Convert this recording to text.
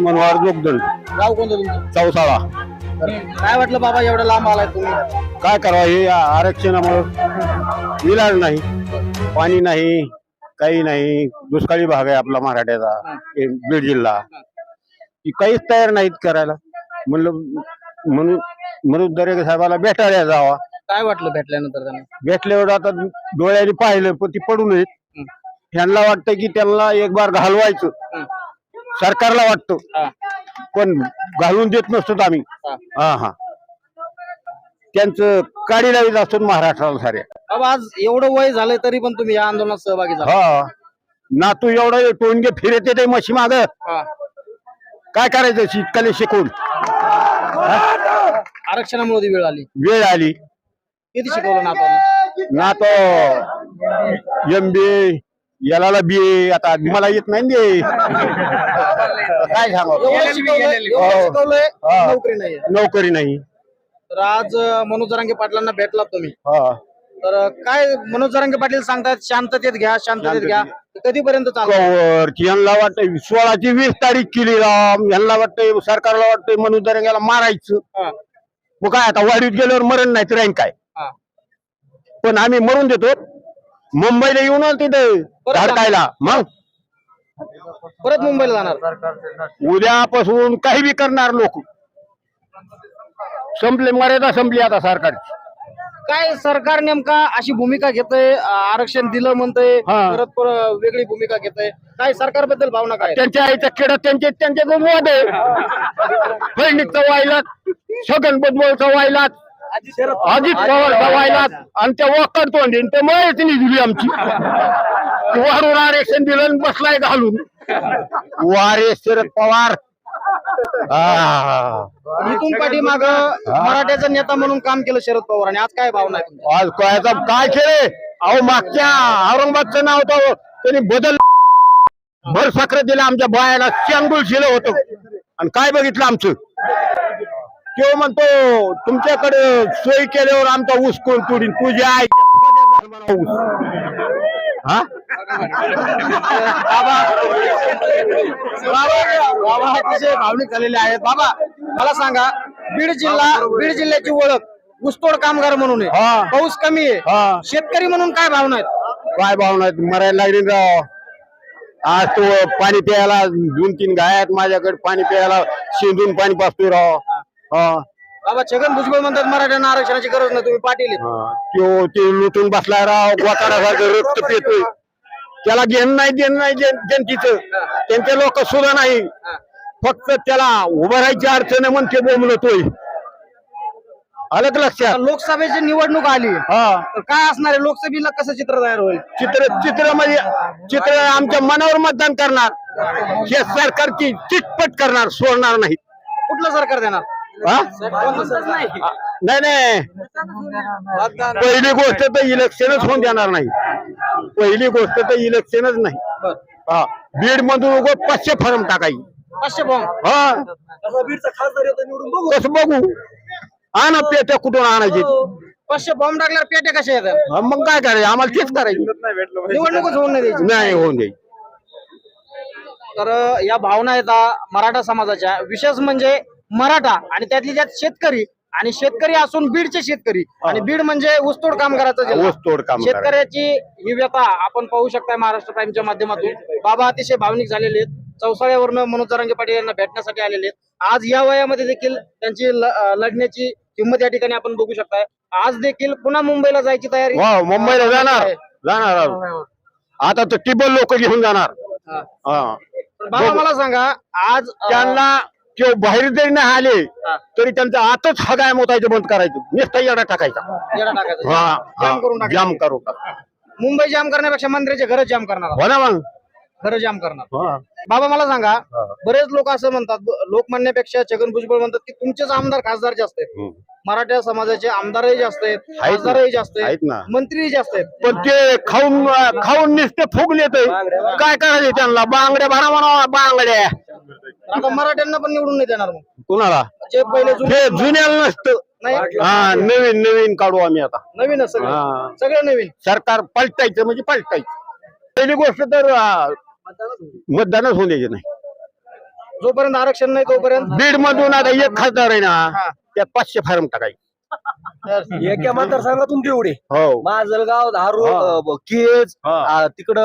मनोहर जोगदंड गाव कोणतं तुमचं? चौसाळा. काय वाटलं बाबा एवढं लांब आलाय तुम्ही? काय करावं हे आरक्षणामुळे इलाज नाही. पाणी नाही काही नाही. दुष्काळी भाग आहे आपला मराठ्याचा हे. बीड जिल्हा. की काहीच तयार नाहीत करायला. म्हणलं म्हणून म्हणून दरेक साहेबाला भेटायला जावा. काय वाटलं भेटल्यानंतर त्यांना? भेटल्यावर आता डोळ्याने पाहिलं पण ती पडू नयेत. ह्यांना वाटतं की त्यांना एक बार घालवायचं. सरकारला वाटतं. हा. पण घालून देत नसतो आम्ही. हा. हा हा. त्यांचं काडी लावीत असतो महाराष्ट्राला साऱ्या बाबा आज एवढं वय झालंय तरी पण तुम्ही या आंदोलनात सहभागी झाला. हा. नातू एवढं टोनगे फिरत येते म्हशी माग. हा. काय करायचं शितकाले शिकून? आरक्षणामुळे ती वेळ आली. वेळ आली. किती शिकवलं ना आपण ना तो एम बी याला बी आता मला येत नाही ते. काय सांगा? हो. नोकरी नाही नोकरी नाही. तर आज मनोज जरांगे पाटलांना भेटला तुम्ही हा. तर काय मनोज जरांगे पाटील सांगतात शांततेत घ्या शांततेत घ्या. कधीपर्यंत यांना वाटतं सोळाची वीस तारीख केली राम यांना वाटतंय सरकारला वाटतंय म्हणून दरंग्याला मारायचं. मग काय आता वाढीत गेल्यावर मरण नाही तर काय. पण आम्ही मरून देतो. मुंबईला येऊन तिथं परत धडकायला. मग? परत मुंबईला जाणार. उद्यापासून काही बी करणार लोक. संपले मर्यादा संपली आता सरकारची. काय सरकार नेमका अशी भूमिका घेतय आरक्षण दिलं म्हणतंय हा. परत पर- वेगळी भूमिका घेतय. काय सरकारबद्दल भावना काय? त्यांच्या आईच्या खेळात त्यांचे त्यांचे दोन वाद आहे. फडणीसचा वाहिलात छगन वाहिलात अजित पवारचा वाहिलात आणि त्या वकर तोंडी ते मयच निघली आमची. वारून आरक्षण दिलं बसलाय घालून. वारे शरद पवार. आ. इथून पाठीमाग मराठ्याचा नेता म्हणून काम केलं शरद पवार आणि आज काय भावना आहे तुमची? आज कायचा काय केले अहो मागच्या औरंगाबादचं नाव होतं त्यांनी बदल भर साखर दिलं आमच्या बायाला चांगुल शिलं होतं. आणि काय बघितलं आमचं? तो म्हणतो तुमच्याकडे सोय केल्यावर आमचा ऊस कोण तोडीन? तुझ्या घाल म्हणा ऊस. हा? बाबा अतिशय भावनिक झालेले आहेत. बाबा मला सांगा बीड जिल्हा बीड जिल्ह्याची ओळख ऊसतोड कामगार म्हणून आहे. हा. पाऊस कमी आहे. हा. शेतकरी म्हणून काय भावना आहेत? काय भावना आहेत? मरायला लागली राव आज तो पाणी प्यायला दोन तीन गाय आहेत माझ्याकडे. पाणी प्यायला शेंदून पाणी पाचतोय राव. हा. बाबा छगन भुजबळ म्हणतात मराठ्यांना आरक्षणाची गरज नाही तुम्ही पाटील आहेत. हा. त्यो ते लुटून बसलाय राव गोताडासारखं रक्त पितोय. त्याला घेणं नाही देणं नाही जन- जनतेचं. त्यांचे लोक सुद्धा नाही. फक्त त्याला उभं राहायची अडचण आहे म्हणते बोंबलतोय. आलं का लक्षात लोकसभेची निवडणूक आली. हा. तर काय असणार आहे? लोकसभेला कसं चित्र तयार होईल? चित्र चित्र म्हणजे चित्र आमच्या मनावर मतदान करणार. हे सरकारची चिटपट करणार सोडणार नाही कुठलं सरकार देणार? नाही नाही. नाही पहिली गोष्ट तर इलेक्शनच होऊन देणार नाही. पहिली गोष्ट तर इलेक्शनच नाही. हा. बीड मधून उगं पाचशे फॉर्म टाकायची. पाचशे बॉम्ब हा. बीडचा खासदार येतो निवडून बघू. कसं बघू. आण पेट्या कुठून आणायची? पाचशे बॉम्ब टाकल्यावर पेट्या कशा येतात? हा, मग काय करायचं? आम्हाला तेच करायचं. निवडणूकच होऊन नाही द्यायची. नाही होऊन जाईल तर या भावना येतात मराठा समाजाच्या. विशेष म्हणजे मराठा आणि त्यातली त्यात शेतकरी आणि शेतकरी असून बीडचे शेतकरी. आणि बीड म्हणजे ऊसतोड कामगाराचा जिल्हा. ऊसतोड कामगार. शेतकऱ्याची ही व्यथा आपण पाहू शकता महाराष्ट्र प्राईमच्या माध्यमातून. बाबा अतिशय भावनिक झालेले आहेत. चौसाळ्यावरनं मनोज जरांगे पाटील यांना भेटण्यासाठी आलेले आहेत. आज या वयामध्ये देखील त्यांची ल- अं, लढण्याची हिंमत या ठिकाणी आपण बघू शकताय. आज देखील पुन्हा मुंबईला जायची तयारी. हो मुंबईला जाणार. जाणार आहोत. आता तर टिबल लोक घेऊन जाणार. हा. हा. बाबा मला सांगा आज अं, त्यांना ते बाहेर जरी नाही आले. तरी त्यांचा आतच हगाय मोतायचं बंद करायचं नुसता येडा टाकायचा येडा टाकायचा. जाम करून हा टाकायचं. जाम करू टाका. मुंबई जाम करण्यापेक्षा मंत्र्याचे घर जाम करणार हो ना मग घर जाम करणार हा. बाबा मला सांगा हा. बरेच लोक असं म्हणतात लोक म्हणण्यापेक्षा छगन भुजबळ म्हणतात की तुमचेच आमदार खासदार जास्त आहेत हम्म. मराठा समाजाचे आमदारही जास्त आहेत ना. खासदारही जास्त आहेत आहेत ना. मंत्रीही जास्त आहेत पण ते खाऊन खाऊन नुसते फुगले ते काय करायचे त्यांना बांगड्या भरा म्हणा बांगड्या आता मराठ्यांना पण निवडून नाही देणार मग. कुणाला? जे पहिले जुने ते जुन्याला नसतं. नाही. हा नवीन नवीन काढू आम्ही आता. नवीनच सगळं. हा. सगळं नवीन. सरकार पलटायचं म्हणजे पलटायचं. पहिली गोष्ट तर आ, मतदानच होऊन द्यायचे नाही. जोपर्यंत आरक्षण नाही तोपर्यंत बीड मधून आता एक खासदार आहे. ना त्यात पाचशे फार्म टाकायचे. एका मतदारसंघातून तेवढे हो. माजलगाव हा. अं, केज हा. तिकडं